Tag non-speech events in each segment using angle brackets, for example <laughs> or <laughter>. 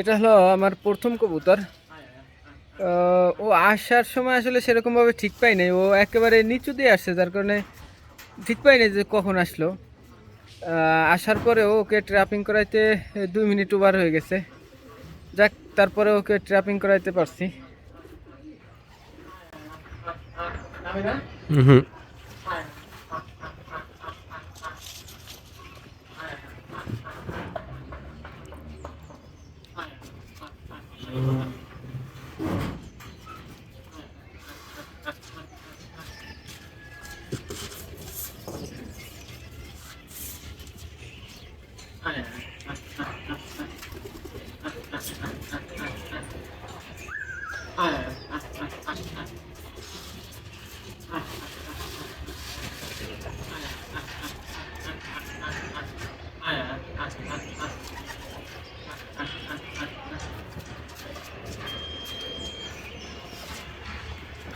এটা হলো আমার প্রথম কবুতর। ও আসার সময় আসলে সেরকমভাবে ঠিক পাই নাই। ও একেবারে নিচু দিয়ে আসছে, যার কারণে ঠিক পাই নাই যে কখন আসলো। আসার পরে ওকে ট্র্যাপিং করাইতে দুই মিনিট ওভার হয়ে গেছে। যাক, তারপরে ওকে ট্র্যাপিং করাইতে পারছি। হুম।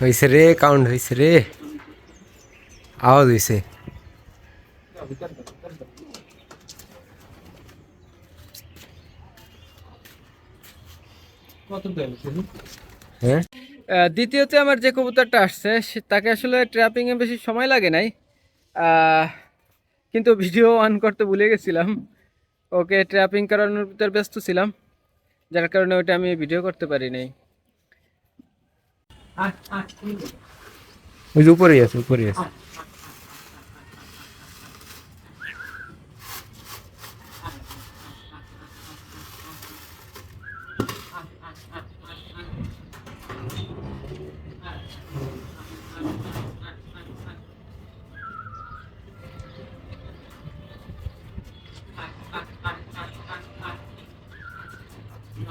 হয়েছে রে কাউন্ট হয়েছে রে। আওয়াজ হয়েছে হ্যাঁ আহ, দ্বিতীয়তে আমার যে কবুতরটা আসছে সে- তাকে আসলে ট্র্যাপিংয়ে বেশি সময় লাগে নাই। কিন্তু ভিডিও অন করতে ভুলে গেছিলাম। ওকে ট্র্যাপিং করানোর ভিতর ব্যস্ত ছিলাম। যার কারণে ওটা আমি ভিডিও করতে পারি নাই। ওই উপরেই আছে উপরেই আছে।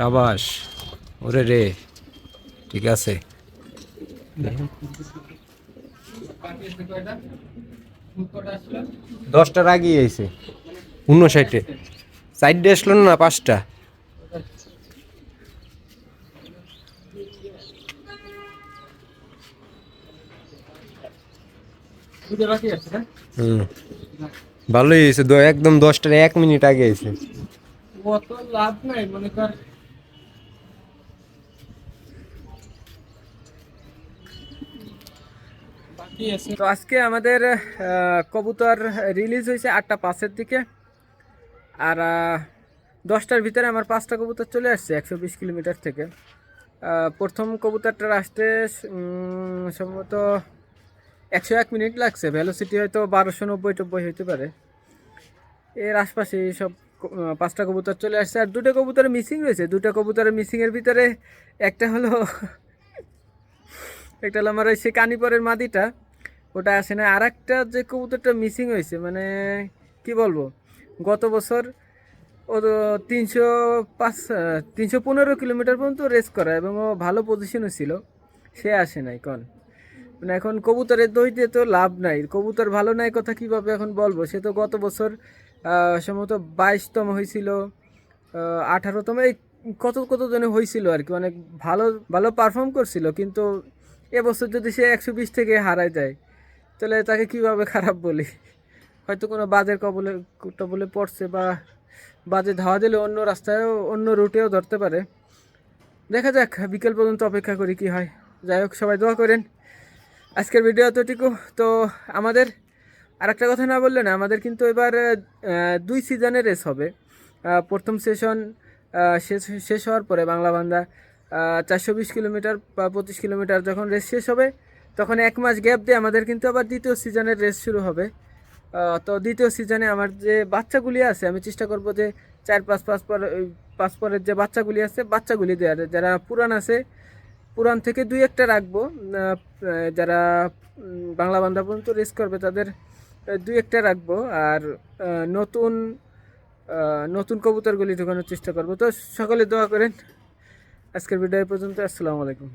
সাবাস ওরে রে ঠিক আছে। দশটার আগেই আইছে উনষাটে। চারটে আসলো না পাঁচটা? হুম। ভালোই হয়েছে একদম দশটার এক মিনিট আগে আইছে অত লাভ নাই মনে কর। তো আজকে আমাদের কবুতর রিলিজ হয়েছে আটটা পাঁচের দিকে। আর দশটার ভিতরে আমার পাঁচটা কবুতর চলে আসছে একশো বিশ কিলোমিটার থেকে। প্রথম কবুতরটার আসতে সম্ভবত একশো এক মিনিট লাগছে। ভ্যালোসিটি হয়তো বারোশো নব্বই টব্বই হইতে পারে। এর আশপাশে সব পাঁচটা কবুতর চলে আসছে। আর দুটো কবুতর মিসিং রয়েছে দুটো কবুতরের মিসিংয়ের ভিতরে একটা হলো <laughs> একটা হলো আমার ওই সে কানিপরের মাদিটা। ওটা আসে না। আর একটা যে কবুতরটা মিসিং হয়েছে মানে কি বলব? গত বছর ও তো তিনশো পাঁচ, তিনশো পনেরো কিলোমিটার পর্যন্ত রেস করা এবং ও ভালো পজিশনে ছিল। সে আসে নাই, কন। মানে এখন কবুতরের দইতে তো লাভ নাই। কবুতর ভালো নাই কথা কীভাবে এখন বলব? সে তো গত বছর সম্ভবত বাইশতম হয়েছিল আঠারোতম, এই কত কত জনে হয়েছিল আর কি। অনেক ভালো ভালো পারফর্ম করছিল, কিন্তু এবছর যদি সে একশো বিশ থেকে হারায় যায় তাহলে তাকে কীভাবে খারাপ বলি? হয়তো কোনো বাজের কবলে টবলে পড়ছে বা বাজে ধাওয়া দিলে অন্য রাস্তায়ও, অন্য রুটেও ধরতে পারে। দেখা যাক, বিকেল পর্যন্ত অপেক্ষা করি কি হয়। যাই হোক, সবাই দোয়া করেন। আজকের ভিডিও এতটুকু। তো আমাদের আর একটা কথা না বললে না, আমাদের কিন্তু এবার দুই সিজনের রেস হবে। প্রথম সেশন শেষ শেষ হওয়ার পরে বাংলা বান্দা চারশো বিশ কিলোমিটার বা পঁচিশ কিলোমিটার যখন রেস শেষ হবে তখন এক মাস গ্যাপ দিয়ে আমাদের কিন্তু আবার দ্বিতীয় সিজনের রেস শুরু হবে। তো দ্বিতীয় সিজনে আমার যে বাচ্চাগুলি আছে, আমি চেষ্টা করব যে চার পাঁচ পাঁচ পর পাঁচ পরের যে বাচ্চাগুলি আছে, বাচ্চাগুলি দেওয়ার। যারা পুরান আছে, পুরান থেকে দুই একটা রাখব। যারা বাংলা বান্ধা পর্যন্ত রেস করবে, তাদের দুই একটা রাখব। আর নতুন নতুন কবুতরগুলি ঢোকানোর চেষ্টা করব। তো সকলে দোয়া করেন। আজকের ভিডিও পর্যন্ত। আসসালামু আলাইকুম।